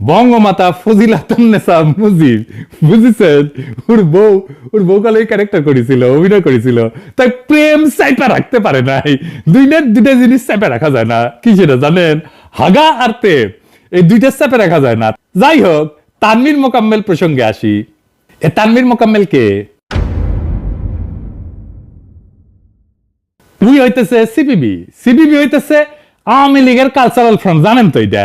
বঙ্গমাতা ফজিলাতুন্নেসা মুজিব, বুঝেছেন? ওর বউ ওর বউ কালে ক্যারেক্টার করেছিল, অভিনয় করেছিল। তাই প্রেম চাইপা রাখতে পারে নাই। দুইটা দুইটা জিনিস চাইপা রাখা যায় না। কি সেটা জানেন? হাগা আর প্রেম, এই দুইটা চাপে রাখা যায় না। যাই হোক, তানভীর মোকাম্মেল প্রসঙ্গে আসি। এ তানভীর মোকাম্মেল কে? উই হইতেছে সিপিবি। সিপিবি হইতেছে আওয়ামী লীগের কালচারাল ফ্রন্ট জানেন তো এটা?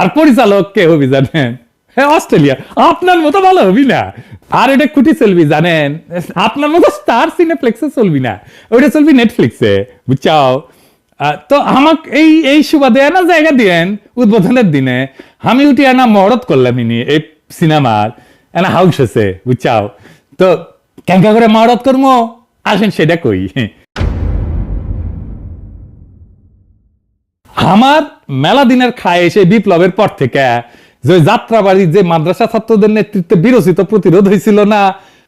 আর পরিচালক কে হবি জানেন? হ্যাঁ অস্ট্রেলিয়া। আপনার মতো ভালো হবি না। আর এটা চলবি, জানেন? আপনার মতো স্টার সিনেপ্লেক্সে চলবি না। ওইটা চলবি নেটফ্লিক্সে তো আমাক এই এই সুবাদে না জায়গা দিয়েন উদ্বোধনের দিনে। আমি উঠি না মরদ করলাম ইনি এই সিনেমার। এনা হাউস আছে, বুঝছাও? তো কেঙ্কা করে মরদ করব আসেন সেটা কই। আমার মেলা দিনের খায় এসে বিপ্লবের পর থেকে। যে ওই যাত্রাবাড়ির যে মাদ্রাসা ছাত্রদের নেতৃত্বে বিরোচিত প্রতিরোধ হয়েছিল না,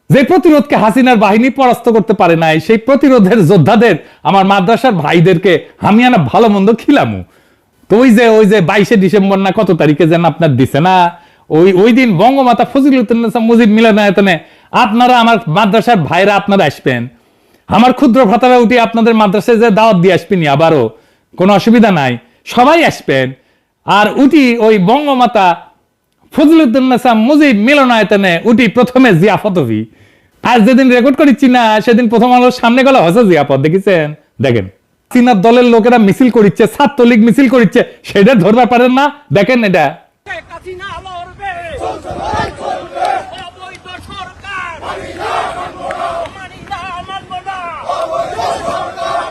যে প্রতিরোধকে হাসিনার বাহিনী পরাস্ত করতে পারে নাই, সেই প্রতিরোধের যোদ্ধাদের, আমার মাদ্রাসার ভাইদেরকে আমি আনা ভালো মন্দ খিলামু। তো ওই যে ওই যে বাইশে ডিসেম্বর না কত তারিখে যেন আপনার দিছে না, ওই ওই দিন বঙ্গমাতা ফজিলুদ্দিন মুজিব মিলনায়তনে আপনারা আমার মাদ্রাসার ভাইরা আপনারা আসবেন। আমার ক্ষুদ্র ভাতারা উঠি আপনাদের মাদ্রাসায় যে দাওয়াত দিয়ে আসবেনি আবারও। কোনো অসুবিধা নাই, সবাই আসবেন। আর উটি ওই বঙ্গমাতা ফজলুদ্দিন মুজিব মিলনায়তনে উটি প্রথমে জিয়াফত হবি। আজ যেদিন রেকর্ড করেছি না সেদিন প্রথম আলোর সামনে গেল হসে জিয়াফত, দেখেছেন? দেখেন। চীনার দলের লোকেরা মিছিল করিচ্ছে, ছাত্রলীগ মিছিল করিচ্ছে, সেটা ধরবার পারেন না। দেখেন এটা শেখ হাসিনা লড়বে অবৈধ সরকার মানি না মানব না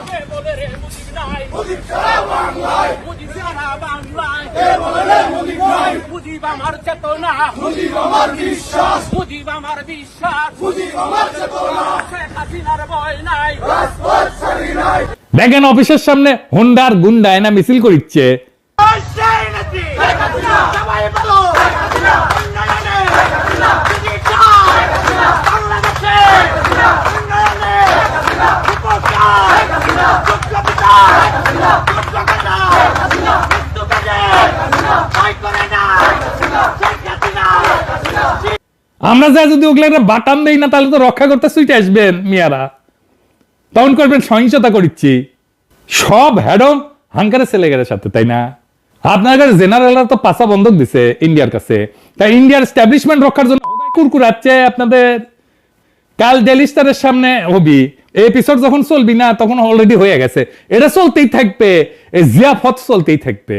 কে বলে রে মুজিব নাই মুজিব সারা বাংলায় মুজিব আমার চেতনা। মুজিব আমার বিশ্বাস। মুজিব আমার বিশ্বাস। মুজিব আমার চেতনা। শেখ হাসিনার ভয় নাই। দেখেন অফিসের সামনে হুন্ডার গুন্ডা এনা মিছিল করিচ্ছে। সবাই বলো। উন্নয়নে যদি চায় বাংলাদেশে উন্নয়নে উপকার যোগ্যতা যোগ্যতা মৃত্যু কাজে ভয় করে না শেখ হাসিনা আমরা যা যদি ওগুলো একটা বাটাম দেই না, তাহলে তো রক্ষা করতে সুইটে আসবেন মিয়ারা। তখন করবেন সহিংসতা করিচ্ছি। সব হ্যাডম হাঙ্কারের ছেলেগের সাথে, তাই না? আপনার কাছে জেনারেলরা তো পাশা বন্ধক দিছে ইন্ডিয়ার কাছে। তাই ইন্ডিয়ার স্ট্যাবলিশমেন্ট রক্ষার জন্য কুরকুরাচ্ছে আপনাদের। কাল ডেলি স্টারের সামনে হবি। এপিসোড যখন চলবি না, তখন অলরেডি হয়ে গেছে। এটা চলতেই থাকবে। এই জিয়াফত চলতেই থাকবে।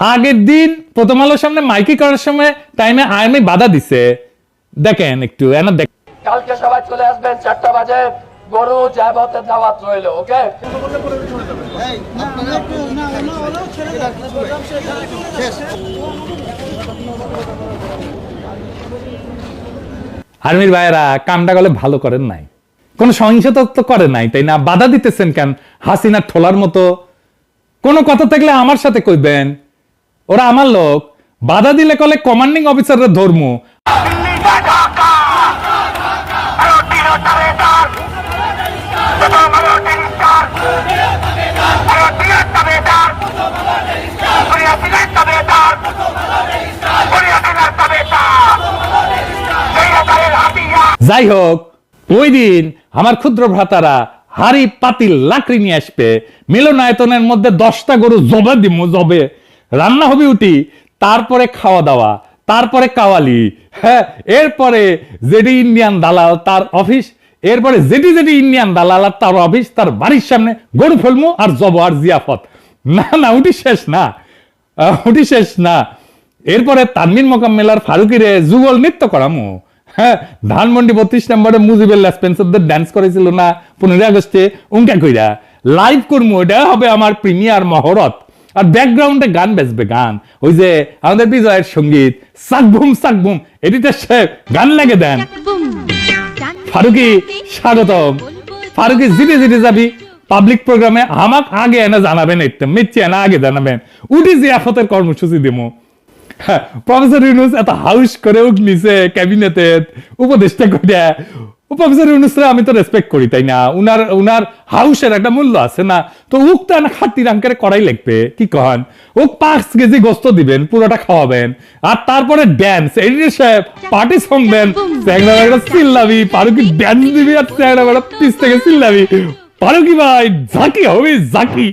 আগের দিন প্রথম আলোর সামনে মাইকি করার সময় টাইমে আইএমএ বাধা দিছে। দেখেন একটু এনা দেখ কালকে সবাই চলে আসবেন চারটা বাজে গরু জায়বতের দাওয়াত রইল ওকে? আর্মির ভাইয়েরা কামটা গলে ভালো করেন নাই। কোন সহিংসতা তো করে নাই তাই না? বাধা দিতেছেন কেন? হাসিনা ঠোলার মতো। কোনো কথা থাকলে আমার সাথে কইবেন। ওরা আমার লোক। বাধা দিলে কলে কমান্ডিং অফিসাররা ধর্ম। যাই হোক, ওই দিন আমার ক্ষুদ্র ভ্রাতারা হাড়ি পাতিল লাকড়ি নিয়ে আসবে। মিলনায়তনের মধ্যে দশটা গরু জবে দিমু জবে। রান্না হবে উঠি তারপরে খাওয়া দাওয়া, তারপরে কাওয়ালি হ্যাঁ এরপরে যেটি ইন্ডিয়ান দালাল তার অফিস, এরপরে যেটি যেটি ইন্ডিয়ান দালাল আর তার অফিস, তার বাড়ির সামনে গরু ফেলমু আর জব আর জিয়াফত। না না উঠি শেষ না উঠি শেষ না। এরপরে তানমিন মোকাম্মেলার ফারুকিরে যুগল নৃত্য করামু হ্যাঁ ধানমন্ডি বত্রিশ নম্বরে মুজিবুল স্পেন্সারদের ডান্স করেছিল না, পনেরোই আগস্টে উঙ্কা কইরা। লাইভ করব এটা হবে আমার প্রিমিয়ার মহরত। আর ব্যাকগ্রাউন্ডে গান বেজবে গান। ওই যে আমাদের বিজয়ের সংগীত সাকবুম সাকবুম এডিটার সাহেব গান লাগে দেন। ফারুকি স্বাগতম। ফারুকি জিতে জিতে যাবি। পাবলিক প্রোগ্রামে আমাক আগে এনে জানাবেন এটা মিচ্ছি এনে আগে জানাবেন। উঠি জিয়াফতের কর্মসূচি দিমু। প্রফেসর ইউনুস এত হাউস করে উঠ নিছে ক্যাবিনেটে উপদেষ্টা করে প্রফেসর ইউনুসরে আমি তো রেসপেক্ট করি, তাই না? উনার উনার হাউসের একটা মূল্য আছে না? তো উক তো না খাতি রাঙ্কের করাই লাগবে, কি কন ওক পাঁচ কেজি গোস্ত দিবেন, পুরোটা খাওয়াবেন, আর তারপরে ড্যান্স এডিটর সাহেব পার্টি সং দেন চ্যাংরা চিল্লাবি পারুকি ড্যান্স দিবি আর চ্যাংরা পিস থেকে চিল্লাবি। পারুকি ভাই, ঝাঁকি হবে, ঝাঁকি।